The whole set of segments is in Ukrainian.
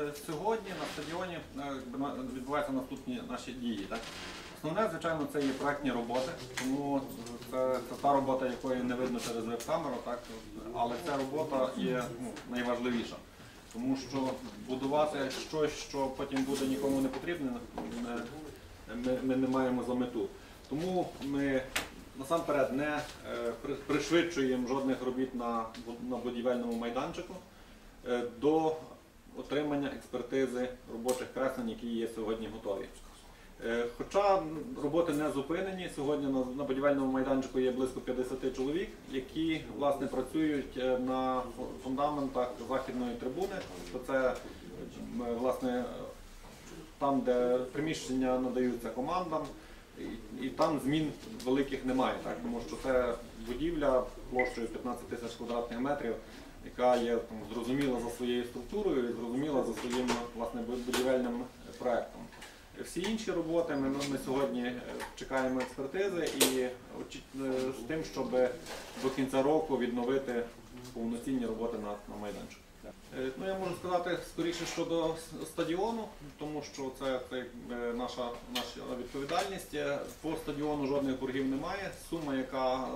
е, сьогодні на стадіоні е, відбуваються наступні наші дії. Так? Основне, звичайно, це є проектні роботи, тому це, це та робота, якої не видно через веб-камеру, але ця робота є ну, найважливіша. Тому що будувати щось, що потім буде нікому не потрібне, ми, ми, не маємо за мету. Тому ми насамперед не е, пришвидшуємо жодних робіт на, на будівельному майданчику до отримання експертизи робочих креслень, які є сьогодні готові. Е, Хоча роботи не зупинені, сьогодні на, будівельному майданчику є близько 50 чоловік, які власне працюють е, на фундаментах західної трибуни. То це власне там, де приміщення надаються командам, і там змін великих немає, так? тому що це будівля площею 15 тисяч квадратних метрів, яка є там, зрозуміла за своєю структурою і зрозуміла за своїм власне, будівельним проектом. Всі інші роботи ми, ми сьогодні е, чекаємо експертизи і е, з тим, щоб до кінця року відновити повноцінні роботи на, на майданчику. Е, Ну, я можу сказати скоріше щодо стадіону, тому що це, це е, наша, наша відповідальність. Е, По стадіону жодних боргів немає. Сума, яка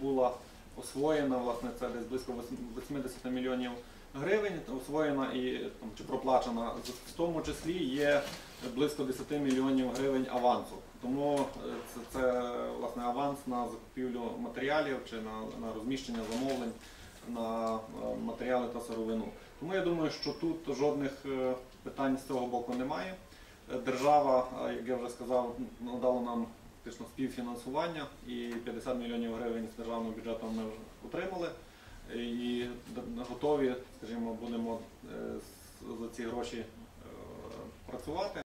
була освоєна, власне, це десь близько вось- 80 мільйонів гривень, освоєна і там, чи проплачена. В тому числі є близько 10 мільйонів гривень авансу. Тому е, це, це власне аванс на закупівлю матеріалів чи на, на розміщення замовлень на е, матеріали та сировину. Тому я думаю, що тут жодних е, питань з цього боку немає. Держава, як я вже сказав, надала нам фактично співфінансування і 50 мільйонів гривень з державного бюджету ми вже отримали. І готові, скажімо, будемо е, за ці гроші е, працювати.